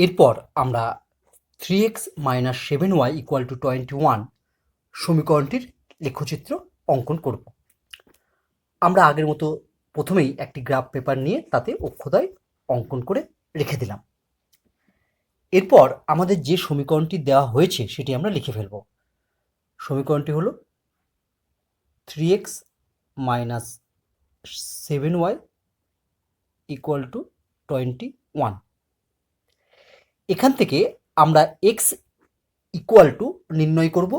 এরপর আমরা three x minus seven y equal to twenty one সমীকরণটির লেখচিত্র অঙ্কন করব। আমরা আগের মতো প্রথমেই একটি গ্রাফ পেপার নিয়ে তাতে অক্ষদয় অঙ্কন করে রেখে দিলাম। এরপর আমাদের যে সমীকরণটি দেওয়া হয়েছে সেটি আমরা লিখে ফেলব। সমীকরণটি হলো three x minus seven y equal to twenty one এখান থেকে আমরা এক্স ইকুয়াল টু নির্ণয় করব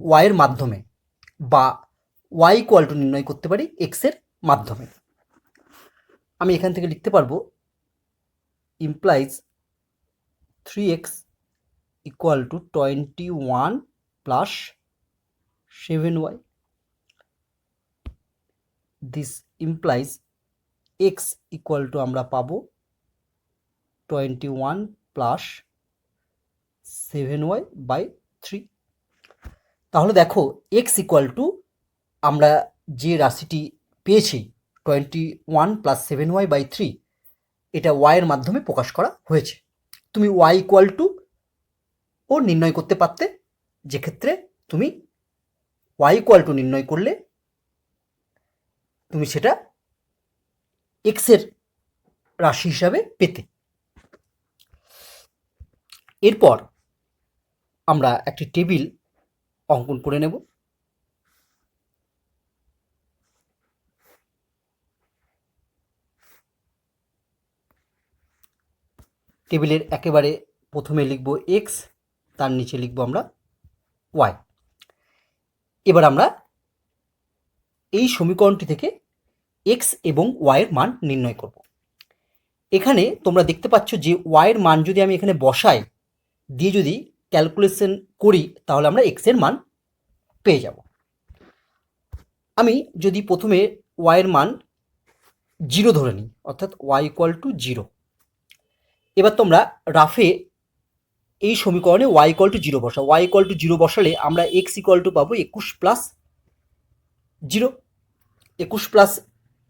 ওয়াইয়ের মাধ্যমে বা ওয়াই ইকুয়াল টু নির্ণয় করতে পারি এক্সের মাধ্যমে। আমি এখান থেকে লিখতে পারব implies three x equal to twenty one plus seven y this implies x equal to আমরা পাবো twenty one plus seven y by three তাহলে দেখো এক্স ইকুয়াল টু আমরা যে রাশিটি পেয়েছি twenty one plus seven y by three এটা ওয়াইয়ের মাধ্যমে প্রকাশ করা হয়েছে। তুমি ওয়াই ইকুয়াল টু ও নির্ণয় করতে পারতে যেক্ষেত্রে তুমি ওয়াই ইকুয়াল টু নির্ণয় করলে তুমি সেটা এক্সের রাশি হিসাবে পেতে। এরপর আমরা একটি টেবিল অঙ্কন করে নেব। টেবিলের একেবারে প্রথমে লিখব এক্স তার নিচে লিখব আমরা ওয়াই এবার আমরা এই সমীকরণটি থেকে এক্স এবং ওয়াইয়ের মান নির্ণয় করব। এখানে তোমরা দেখতে পাচ্ছ যে ওয়াইয়ের মান যদি আমি এখানে বসাই দিয়ে যদি ক্যালকুলেশন করি, তাহলে আমরা এক্সের মান পেয়ে যাব। আমি যদি প্রথমে ওয়াইয়ের মান জিরো ধরে নিই, অর্থাৎ ওয়াই ইকুয়াল টু জিরো এবার তোমরা রাফে এই সমীকরণে ওয়াই ইকুয়াল টু জিরো বসাও। ওয়াই ইকুয়াল টু জিরো বসালে আমরা এক্স ইকুয়াল টু পাবো একুশ প্লাস জিরো একুশ প্লাস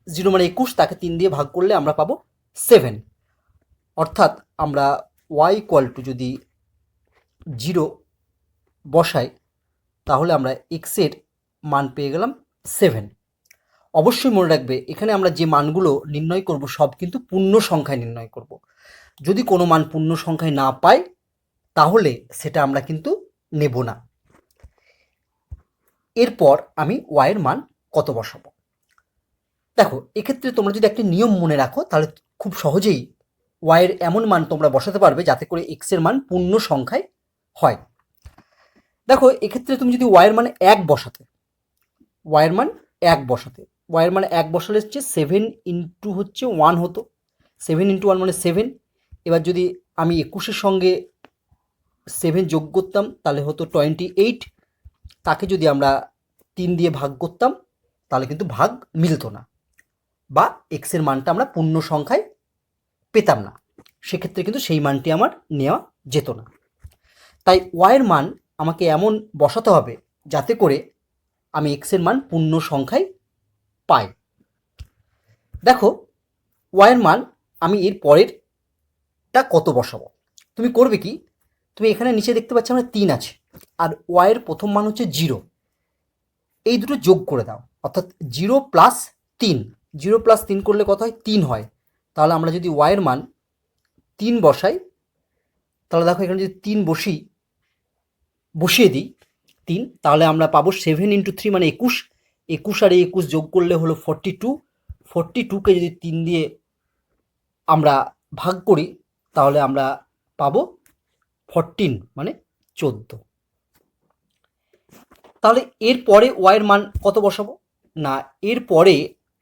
জিরো মানে একুশ, তাকে তিন দিয়ে ভাগ করলে আমরা পাবো সেভেন অর্থাৎ আমরা ওয়াই ইকুয়াল টু যদি জিরো বসাই তাহলে আমরা এক্সের মান পেয়ে গেলাম সেভেন অবশ্যই মনে রাখবে, এখানে আমরা যে মানগুলো নির্ণয় করব, সব কিন্তু পূর্ণ সংখ্যায় নির্ণয় করব। যদি কোনো মান পূর্ণ সংখ্যায় না পাই তাহলে সেটা আমরা কিন্তু নেব না। এরপর আমি ওয়াইয়ের মান কত বসাবো? দেখো, এক্ষেত্রে তোমরা যদি একটা নিয়ম মনে রাখো, তাহলে খুব সহজেই ওয়াইয়ের এমন মান তোমরা বসাতে পারবে, যাতে করে এক্সের মান পূর্ণ সংখ্যায় হয়। দেখো, এক্ষেত্রে তুমি যদি ওয়াইয়ের মানে এক বসাতে ওয়াইয়ের মান এক বসাতে ওয়াইয়ের মানে এক বসালে হচ্ছে সেভেন ইন্টু হচ্ছে ওয়ান হতো সেভেন ইন্টু ওয়ান মানে সেভেন এবার যদি আমি একুশের সঙ্গে সেভেন যোগ করতাম, তাহলে হতো টোয়েন্টি এইট তাকে যদি আমরা তিন দিয়ে ভাগ করতাম, তাহলে কিন্তু ভাগ মিলতো না, বা এক্সের মানটা আমরা পূর্ণ সংখ্যায় পেতাম না। সেক্ষেত্রে কিন্তু সেই মানটি আমার নেওয়া যেত না। তাই ওয়াইয়ের মান আমাকে এমন বসাতে হবে যাতে করে আমি এক্সের মান পূর্ণ সংখ্যায় পাই। দেখো ওয়াইয়ের মান আমি এর পরেরটা কত বসাবো? তুমি করবে কি? তুমি এখানে নিচে দেখতে পাচ্ছ আমরা তিন আছে, আর ওয়াইয়ের প্রথম মান হচ্ছে জিরো। এই দুটো যোগ করে দাও, অর্থাৎ জিরো প্লাস তিন। জিরো প্লাস তিন করলে কত হয়? তিন হয়। তাহলে আমরা যদি ওয়াইয়ের মান তিন বসাই, তাহলে দেখো এখানে যদি তিন বসি বসিয়ে দিই, তিন, তাহলে আমরা পাবো সেভেন ইন্টু থ্রি মানে একুশ। একুশ আর একুশ যোগ করলে হলো ফর্টি টু ফর্টি টুকে যদি তিন দিয়ে আমরা ভাগ করি, তাহলে আমরা পাবো ফরটিন মানে চোদ্দ। তাহলে এর পরে ওয়াইয়ের মান কত বসাবো? না, এর পরে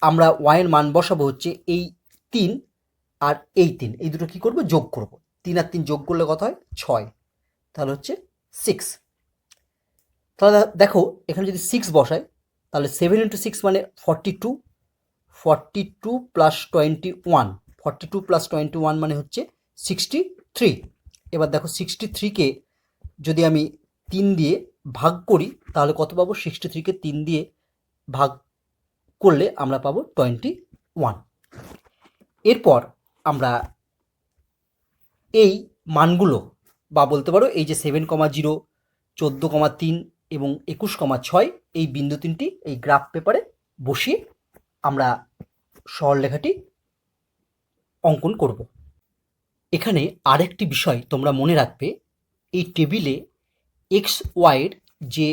আমরা ওয়াইয়ের মান বসাবো হচ্ছে এই তিন আর এই তিন। এই দুটো কী করব? যোগ করব। তিন আর তিন যোগ করলে কত হয়? ছয়। তাহলে হচ্ছে সিক্স তাহলে দেখো, এখানে যদি সিক্স বসাই, তাহলে সেভেন ইন্টু সিক্স মানে forty two forty two plus twenty one forty two plus twenty one মানে হচ্ছে সিক্সটি থ্রি এবার দেখো সিক্সটি থ্রিকে যদি আমি তিন দিয়ে ভাগ করি, তাহলে কত পাবো? সিক্সটি থ্রিকে তিন দিয়ে ভাগ করলে আমরা পাবো টোয়েন্টি ওয়ান এরপর আমরা এই মানগুলো বা বলতে পারো এই যে সেভেন কমা জিরো চোদ্দ কমা তিন এবং একুশ কমা ছয় এই বিন্দু তিনটি এই গ্রাফ পেপারে বসিয়ে আমরা সরলরেখাটি অঙ্কন করব। এখানে আরেকটি বিষয় তোমরা মনে রাখবে, এই টেবিলে এক্স ওয়াইয়ের যে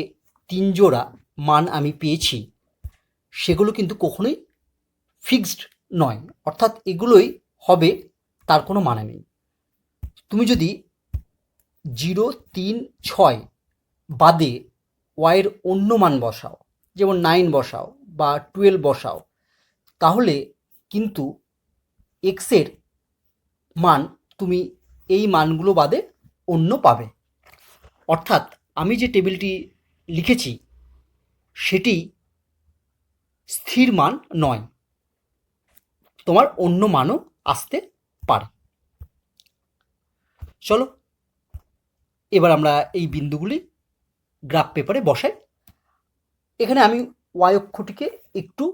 তিন জোড়া মান আমি পেয়েছি, সেগুলো কিন্তু কখনোই ফিক্সড নয়, অর্থাৎ এগুলোই হবে তার কোনো মানে নেই। তুমি যদি জিরো তিন, ছয় বাদে ওয়াইয়ের অন্য মান বসাও, যেমন নাইন বসাও বা টুয়েলভ বসাও, তাহলে কিন্তু এক্সের মান তুমি এই মানগুলো বাদে অন্য পাবে। অর্থাৎ আমি যে টেবিলটি লিখেছি, সেটি স্থির মান নয়, তোমার অন্য মানও আসতে পারে। চলো, এবার আমরা এই বিন্দুগুলি গ্রাফ পেপারে বসাই। এখানে আমি ওয়াই অক্ষটিকে একটু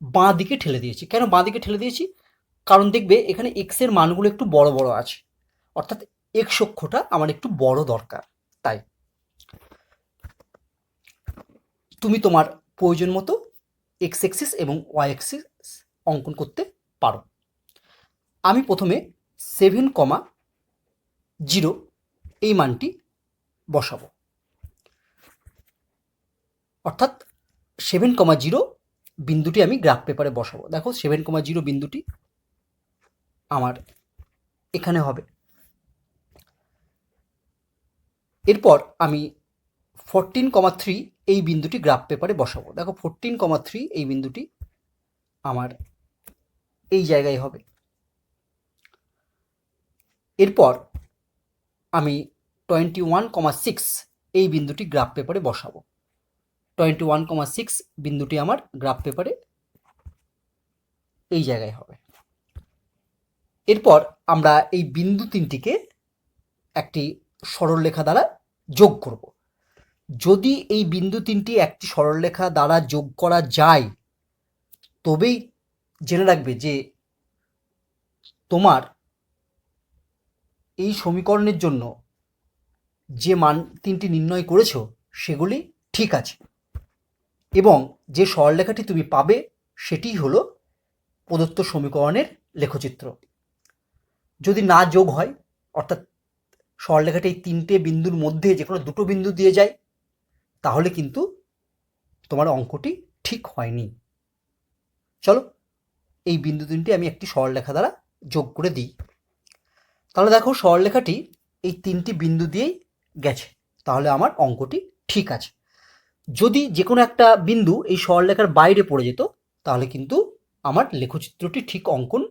বাঁ দিকে ঠেলে দিয়েছি। কেন বাঁ দিকে ঠেলে দিয়েছি? কারণ দেখবে এখানে এক্সের মানগুলো একটু বড় বড় আছে। অর্থাৎ এক্স অক্ষটা আমার একটু বড় দরকার, তাই। তুমি তোমার প্রয়োজন মতো এক্স এক্সিস এবং ওয়াই এক্সিস অঙ্কন করতে পারো। আমি প্রথমে সেভেন কমা জিরো এই মানটি বসাবো। অর্থাৎ সেভেন কমা জিরো বিন্দুটি আমি গ্রাফ পেপারে বসাবো। দেখো সেভেন কমা জিরো বিন্দুটি আমার এখানে হবে। এরপর আমি ফোরটিন কমা থ্রি এই বিন্দুটি গ্রাফ পেপারে বসাবো। দেখো ফোরটিন কমা থ্রি এই বিন্দুটি আমার এই জায়গায় হবে। এরপর আমি টোয়েন্টি ওয়ান কমা সিক্স এই বিন্দুটি গ্রাফ পেপারে বসাবো। টোয়েন্টি ওয়ান কমা সিক্স বিন্দুটি আমার গ্রাফ পেপারে এই জায়গায় হবে। এরপর আমরা এই বিন্দু তিনটিকে একটি সরলরেখা দ্বারা যোগ করব। যদি এই বিন্দু তিনটি একটি সরলরেখা দ্বারা যোগ করা যায়, তবেই জেনে রাখবে যে তোমার এই সমীকরণের জন্য যে মান তিনটি নির্ণয় করেছ, সেগুলি ঠিক আছে। এবং যে সরলরেখাটি তুমি পাবে, সেটি হলো প্রদত্ত সমীকরণের লেখচিত্র। যদি না যোগ হয়, অর্থাৎ সরলরেখাটি এই তিনটে বিন্দুর মধ্যে যে কোনো দুটো বিন্দু দিয়ে যায়, তাহলে কিন্তু তোমার অঙ্কটি ঠিক হয়নি। চলো, এই বিন্দু তিনটি আমি একটি সরলরেখা দ্বারা যোগ করে দিই। তাহলে দেখো, সরলরেখাটি এই তিনটি বিন্দু দিয়েই গেছে। তাহলে আমার অঙ্কটি ঠিক আছে। যদি যে কোনো একটা বিন্দু এই সরলরেখার বাইরে পড়ে যেত, তাহলে কিন্তু আমার লেখচিত্রটি ঠিক অঙ্কন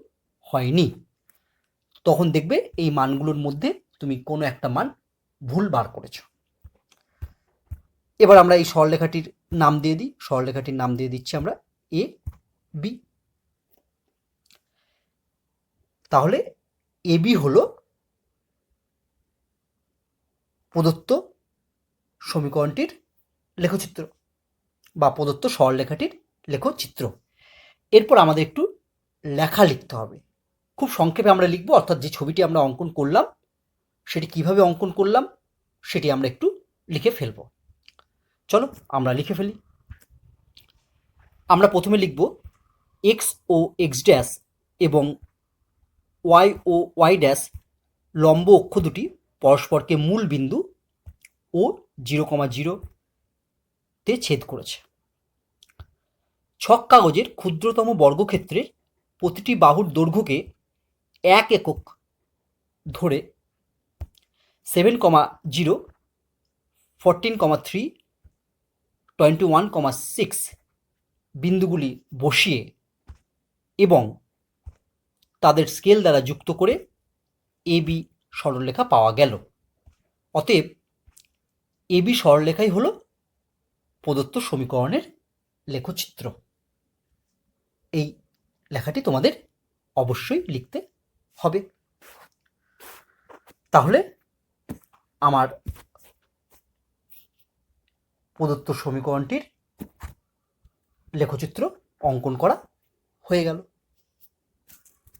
হয়নি। তখন দেখবে এই মানগুলোর মধ্যে তুমি কোনো একটা মান ভুল বার করেছ। এবার আমরা এই সরলরেখাটির নাম দিয়ে দিই। সরলরেখাটির নাম দিয়ে দিচ্ছি আমরা এ বি তাহলে এ বি হলো প্রদত্ত সমীকরণটির লেখচিত্র বা প্রদত্ত সরলরেখাটির লেখচিত্র। এরপর আমাদের একটু লেখা লিখতে হবে। খুব সংক্ষেপে আমরা লিখব, অর্থাৎ যে ছবিটি আমরা অঙ্কন করলাম, সেটি কীভাবে অঙ্কন করলাম, সেটি আমরা একটু লিখে ফেলব। চলো, আমরা লিখে ফেলি। আমরা প্রথমে লিখব এক্স ও এক্স ড্যাশ এবং ওয়াই ও ওয়াই ড্যাশ লম্ব অক্ষ দুটি পরস্পরকে মূল বিন্দু ও জিরো কমা জিরোতে ছেদ করেছে। ছক কাগজের ক্ষুদ্রতম বর্গক্ষেত্রের প্রতিটি বাহুর দৈর্ঘ্যকে এক একক ধরে seven comma zero fourteen comma three twenty one comma six বিন্দুগুলি বসিয়ে এবং তাদের স্কেল দ্বারা যুক্ত করে এ বি সরলরেখা পাওয়া গেল। অতএব এ বি সরলরেখাই হল প্রদত্ত সমীকরণের লেখচিত্র। এই লেখাটি তোমাদের অবশ্যই লিখতে হবে। তাহলে আমার প্রদত্ত সমীকরণটির লেখচিত্র অঙ্কন করা হয়ে গেল।